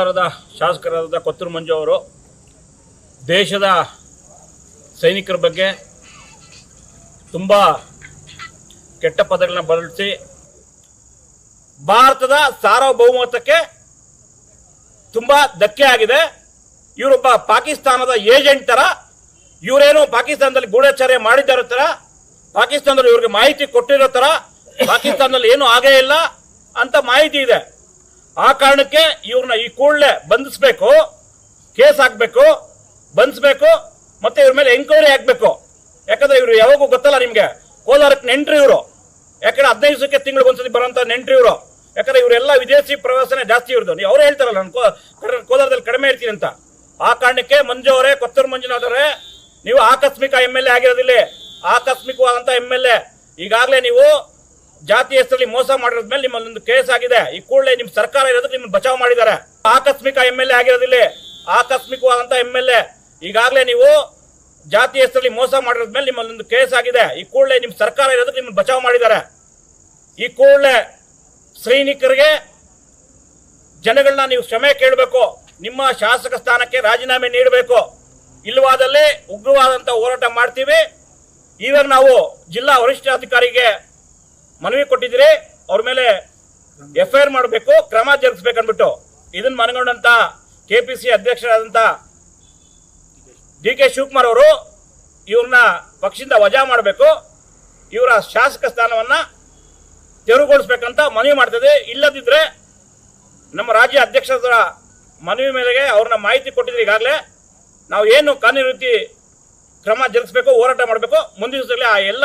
ಕೋಲಾರದ ಶಾಸಕರಾದ ಕೊತ್ತೂರು ಮಂಜು ಅವರು ದೇಶದ ಸೈನಿಕರ ಬಗ್ಗೆ ತುಂಬ ಕೆಟ್ಟ ಪದಗಳನ್ನ ಬಳಸಿ ಭಾರತದ ಸಾರ್ವಭೌಮತ್ವಕ್ಕೆ ತುಂಬ ಧಕ್ಕೆ ಆಗಿದೆ. ಇವರೊಬ್ಬ ಪಾಕಿಸ್ತಾನದ ಏಜೆಂಟ್ ತರ, ಇವರೇನು ಪಾಕಿಸ್ತಾನದಲ್ಲಿ ಗೂಢಚಾರ್ಯ ಮಾಡಿದ್ದಾರೋ ತರ, ಪಾಕಿಸ್ತಾನದಲ್ಲಿ ಇವ್ರಿಗೆ ಮಾಹಿತಿ ಕೊಟ್ಟಿರೋ ತರ, ಪಾಕಿಸ್ತಾನದಲ್ಲಿ ಏನು ಆಗೇ ಇಲ್ಲ ಅಂತ ಮಾಹಿತಿ ಇದೆ. ಆ ಕಾರಣಕ್ಕೆ ಇವ್ರನ್ನ ಈ ಕೂಡಲೇ ಬಂಧಿಸ್ಬೇಕು, ಕೇಸ್ ಹಾಕಬೇಕು, ಬಂಧಿಸ್ಬೇಕು, ಮತ್ತೆ ಇವ್ರ ಮೇಲೆ ಎಂಕ್ವೈರಿ ಆಗಬೇಕು ಯಾಕಂದ್ರೆ ಇವರು ಯಾವಾಗೂ ಗೊತ್ತಲ್ಲ ನಿಮಗೆ, ಕೋಲಾರಕ್ಕೆ ನೆಂಟ್ರಿ ಇವರು. ಯಾಕಂದ್ರೆ ಹದಿನೈದು ದಿವಸಕ್ಕೆ ತಿಂಗಳು ಒಂದ್ಸತಿ ಬರೋಂಥ ನೆಂಟ್ರಿ ಇವರು. ಯಾಕಂದ್ರೆ ಇವರೆಲ್ಲ ವಿದೇಶಿ ಪ್ರವಾಸನೇ ಜಾಸ್ತಿ ಇರೋದು ನೀವು ಅವ್ರು ಹೇಳ್ತಾರಲ್ಲ, ನಾನು ಕೋಲಾರದಲ್ಲಿ ಕಡಿಮೆ ಇರ್ತೀನಿ ಅಂತ. ಆ ಕಾರಣಕ್ಕೆ ಮಂಜು ಅವರೇ, ಕೊತ್ತೂರು ಮಂಜುನಾಥ್ ನೀವು ಆಕಸ್ಮಿಕ ಎಂ ಎಲ್ ಎ ಆಗಿರೋದಿಲ್ಲ, ಆಕಸ್ಮಿಕವಾದಂತ ಎಂ ಎಲ್ ಎ ಈಗಾಗಲೇ ನೀವು ಜಾತಿ ಹೆಸರಲ್ಲಿ ಮೋಸ ಮಾಡಿರೋದ್ಮೇಲೆ ನಿಮ್ಮಲ್ಲೊಂದು ಕೇಸ್ ಆಗಿದೆ. ಈ ಕೂಡಲೇ ನಿಮ್ ಸರ್ಕಾರ ಇರೋದಕ್ಕೆ ನಿಮ್ಮನ್ನು ಬಚಾವ್ ಮಾಡಿದ್ದಾರೆ. ಆಕಸ್ಮಿಕ ಎಂ ಎಲ್ ಎ ಆಗಿರೋದಿಲ್ಲ. ಆಕಸ್ಮಿಕವಾದಂತ ಎಂ ಎಲ್ ಎ ಈಗಾಗಲೇ ನೀವು ಜಾತಿ ಹೆಸರಲ್ಲಿ ಮೋಸ ಮಾಡಿರೋದ್ಮೇಲೆ ನಿಮ್ಮಲ್ಲೊಂದು ಕೇಸ್ ಆಗಿದೆ. ಈ ಕೂಡಲೇ ನಿಮ್ ಸರ್ಕಾರ ಇರೋದಕ್ಕೆ ನಿಮ್ಮನ್ನು ಬಚಾವ್ ಮಾಡಿದ್ದಾರೆ. ಈ ಕೂಡಲೇ ಸೈನಿಕರಿಗೆ ಜನಗಳನ್ನ ನೀವು ಕ್ಷಮೆ ಕೇಳಬೇಕು. ನಿಮ್ಮ ಶಾಸಕ ಸ್ಥಾನಕ್ಕೆ ರಾಜೀನಾಮೆ ನೀಡಬೇಕು. ಇಲ್ಲವಾದಲ್ಲಿ ಉಗ್ರವಾದಂತ ಹೋರಾಟ ಮಾಡ್ತೀವಿ. ಈಗ ನಾವು ಜಿಲ್ಲಾ ವರಿಷ್ಠಾಧಿಕಾರಿಗೆ ಮನವಿ ಅವ್ರ ಮೇಲೆ ಎಫ್ ಐ ಆರ್ ಮಾಡಬೇಕು, ಕ್ರಮ ಜರುಗಿಸ್ಬೇಕನ್ಬಿಟ್ಟು. ಇದನ್ನ ಮನಗೊಂಡಂತ ಸಿ ಅಧ್ಯಕ್ಷರಾದಂತ ಡಿ ಕೆ ಶಿವಕುಮಾರ್ ಅವರು ಇವ್ರನ್ನ ಪಕ್ಷದಿಂದ ವಜಾ ಮಾಡಬೇಕು, ಇವರ ಶಾಸಕ ಸ್ಥಾನವನ್ನ ತೆರವುಗೊಳಿಸ್ಬೇಕಂತ ಮನವಿ ಮಾಡ್ತದೆ. ಇಲ್ಲದಿದ್ರೆ ನಮ್ಮ ರಾಜ್ಯ ಅಧ್ಯಕ್ಷರ ಮನವಿ ಮೇಲೆಗೆ ಅವ್ರನ್ನ ಮಾಹಿತಿ ಕೊಟ್ಟಿದ್ರೆ ಈಗಾಗಲೇ. ನಾವು ಏನು ಕಾನೂನು ರೀತಿ ಕ್ರಮ ಜರುಗಿಸ್ಬೇಕು, ಹೋರಾಟ ಮಾಡಬೇಕು, ಮುಂದಿನ ದಿವಸದಲ್ಲಿ ಆ ಎಲ್ಲ